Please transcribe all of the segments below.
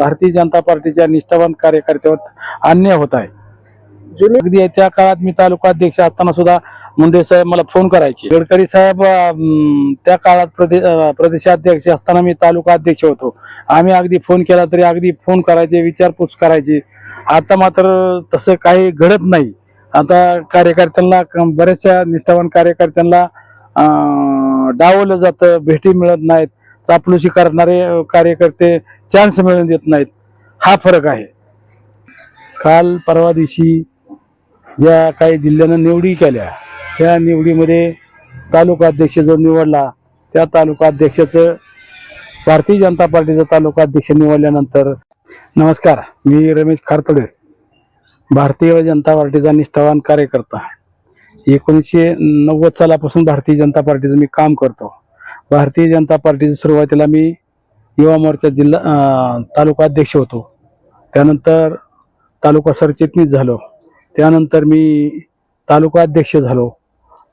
भारतीय जनता पार्टीच्या निष्ठावान कार्यकर्त्यावर अन्याय होत आहे. अगदी त्या काळात मी तालुका अध्यक्ष असताना सुद्धा मुंडे साहेब मला फोन करायचे. गडकरी साहेब त्या काळात प्रदेश प्रदेशाध्यक्ष असताना मी तालुका अध्यक्ष होतो. आम्ही अगदी फोन केला तरी अगदी फोन करायचे विचारपूस करायची. आता मात्र तसं काही घडत नाही. आता कार्यकर्त्यांना बऱ्याचशा निष्ठावान कार्यकर्त्यांना डावलं जातं भेटी मिळत नाहीत. चापलूशी करणारे कार्यकर्ते चान्स मिळून देत नाहीत. हा फरक आहे. काल परवा दिवशी ज्या काही जिल्ह्यानं निवडी केल्या त्या निवडीमध्ये तालुका अध्यक्ष जो निवडला त्या तालुका अध्यक्षाचं भारतीय जनता पार्टीचा तालुका अध्यक्ष निवडल्यानंतर नमस्कार मी रमेश खारतडे भारतीय जनता पार्टीचा निष्ठावान कार्यकर्ता. एकोणीसशे नव्वद सालापासून भारतीय जनता पार्टीचं मी काम करतो. भारतीय जनता पार्टीच्या सुरुवातीला मी युवा मोर्चा जिल्हा तालुका अध्यक्ष होतो. त्यानंतर तालुका सरचिटणीस झालो. त्यानंतर मी तालुका अध्यक्ष झालो.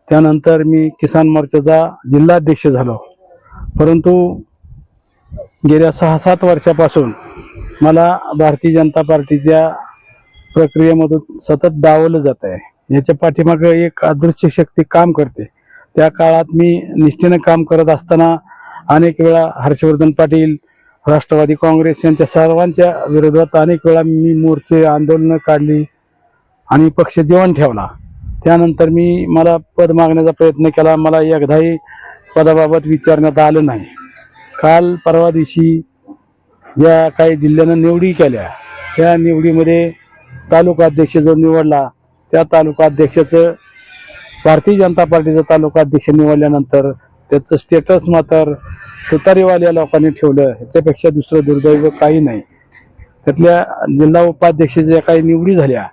त्यानंतर मी किसान मोर्चाचा जिल्हा अध्यक्ष झालो. परंतु गेल्या सहा सात वर्षापासून मला भारतीय जनता पार्टीच्या प्रक्रियेमधून सतत डावलं जात आहे याच्या पाठीमागं एक अदृश्य शक्ती काम करते. त्या काळात मी निष्ठेनं काम करत असताना अनेक वेळा हर्षवर्धन पाटील राष्ट्रवादी काँग्रेस यांच्या सर्वांच्या विरोधात अनेक वेळा मी मोर्चे आंदोलनं काढली आणि पक्ष जेवण ठेवला. त्यानंतर मी मला पद मागण्याचा प्रयत्न केला. मला एकदाही पदाबाबत विचारण्यात आलं नाही. काल परवा दिवशी ज्या काही जिल्ह्यानं निवडी केल्या त्या निवडीमध्ये तालुका अध्यक्ष जो निवडला त्या तालुका अध्यक्षाचं भारतीय जनता पार्टीचा तालुका अध्यक्ष निवडल्यानंतर त्याचं स्टेटस मात्र तुतारीवाल्या लोकांनी ठेवलं. ह्याच्यापेक्षा दुसरं दुर्दैव काही नाही. त्यातल्या जिल्हा उपाध्यक्ष ज्या काही निवडी झाल्या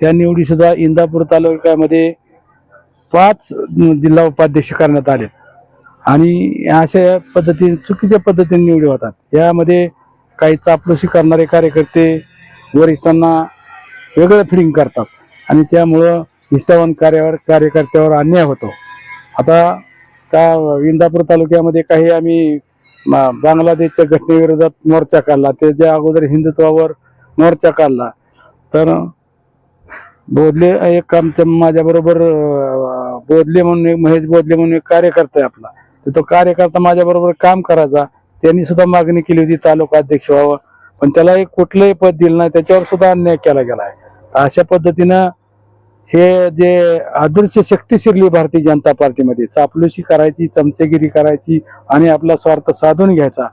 त्या निवडीसुद्धा इंदापूर तालुक्यामध्ये पाच जिल्हा उपाध्यक्ष करण्यात आले आणि अशा पद्धतीने चुकीच्या पद्धतीने निवडी होतात. यामध्ये काही चापलुसी करणारे कार्यकर्ते वरिष्ठांना वेगळं फिडिंग करतात. आणि त्यामुळं निष्ठावान कार्यावर कार्यकर्त्यावर अन्याय होतो. आता त्या इंदापूर तालुक्यामध्ये काही आम्ही बांगलादेशच्या घटनेविरोधात मोर्चा काढला. त्याच्या अगोदर हिंदुत्वावर मोर्चा काढला. तर बोधले एक आमच्या माझ्याबरोबर बोधले म्हणून एक महेश बोधले म्हणून एक कार्यकर्ता आहे आपला. तर तो कार्यकर्ता माझ्याबरोबर काम करायचा. त्यांनी सुद्धा मागणी केली होती तालुका अध्यक्ष व्हावं. पण त्याला एक कुठलंही पद दिलं नाही. त्याच्यावर सुद्धा अन्याय केला गेला आहे. अशा पद्धतीनं हे जे आदर्श शक्ती शिरली भारतीय जनता पार्टीमध्ये चापलूशी करायची चमचेगिरी करायची आणि आपला स्वार्थ साधून घ्यायचा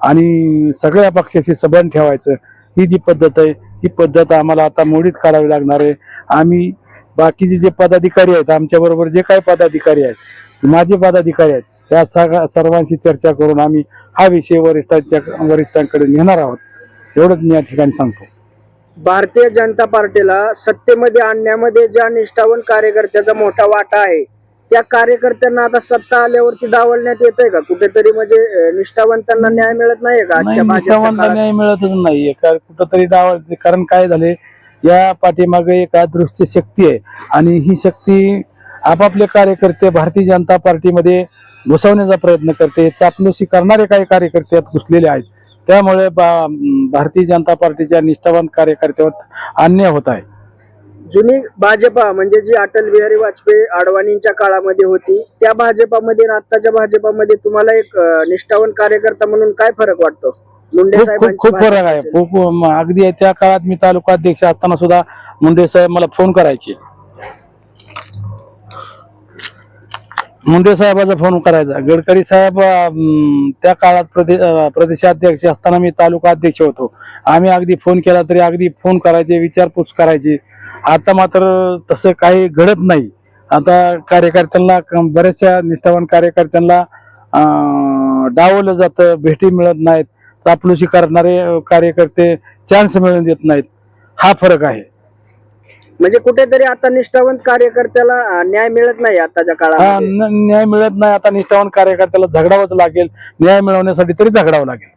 आणि सगळ्या पक्षाशी सबंध ठेवायचं ही जी पद्धत आहे ही पद्धत आम्हाला आता मोडीत काढावी लागणार आहे. आम्ही बाकीचे जे पदाधिकारी आहेत आमच्याबरोबर जे काही पदाधिकारी आहेत माझे पदाधिकारी आहेत त्या सगळ्या सर्वांशी चर्चा करून आम्ही हा विषय वरिष्ठांच्या वरिष्ठांकडे नेणार आहोत. एवढंच मी या ठिकाणी सांगतो. भारतीय जनता पार्टीला सत्तेमध्ये आणण्यामध्ये ज्या निष्ठावान कार्यकर्त्याचा मोठा वाटा आहे त्या कार्यकर्त्यांना आता सत्ता आल्यावरती डावलण्यात येतंय का कुठेतरी म्हणजे निष्ठावंतांना न्याय मिळत नाहीये का आजच्या? न्याय मिळतच नाहीये कारण कुठंतरी डाव कारण काय झाले या पाठीमागे एक अदृश्य शक्ती आहे आणि ही शक्ती आपापले कार्यकर्ते भारतीय जनता पार्टीमध्ये घुसवण्याचा प्रयत्न करते चापलुसी करणारे काही कार्यकर्ते यात घुसलेले आहेत त्यामुळे बा- भारतीय जनता पार्टीच्या निष्ठावान कार्यकर्त्यावर अन्याय होत आहे. जुनी भाजपा म्हणजे जी अटल बिहारी वाजपेयी अडवाणींच्या काळामध्ये होती त्या भाजपामध्ये आताच्या भाजपामध्ये तुम्हाला एक निष्ठावान कार्यकर्ता म्हणून काय फरक वाटतो? मुंडे खूप खूप फरक आहे. खूप अगदी त्या काळात मी तालुका अध्यक्ष असताना सुद्धा मुंडे साहेब मला फोन करायचे. मुंडे साहेबाचा फोन करायचा. गडकरी साहेब त्या काळात प्रदेश प्रदेशाध्यक्ष असताना मी तालुका अध्यक्ष होतो. आम्ही अगदी फोन केला तरी अगदी फोन करायचे विचारपूस करायची. आता मात्र तसं काही घडत नाही. आता कार्यकर्त्यांना बऱ्याचशा निष्ठावान कार्यकर्त्यांना डावलं जातं भेटी मिळत नाहीत. चापलुशी करणारे कार्यकर्ते चान्स मिळून देत नाहीत. हा फरक आहे. म्हणजे कुठेतरी आता निष्ठावंत कार्यकर्त्याला न्याय मिळत नाही आताच्या हा काळात न- न्याय मिळत नाही आता निष्ठावान कार्यकर्त्याला झगडावंच लागेल. न्याय मिळवण्यासाठी तरी झगडावं लागेल.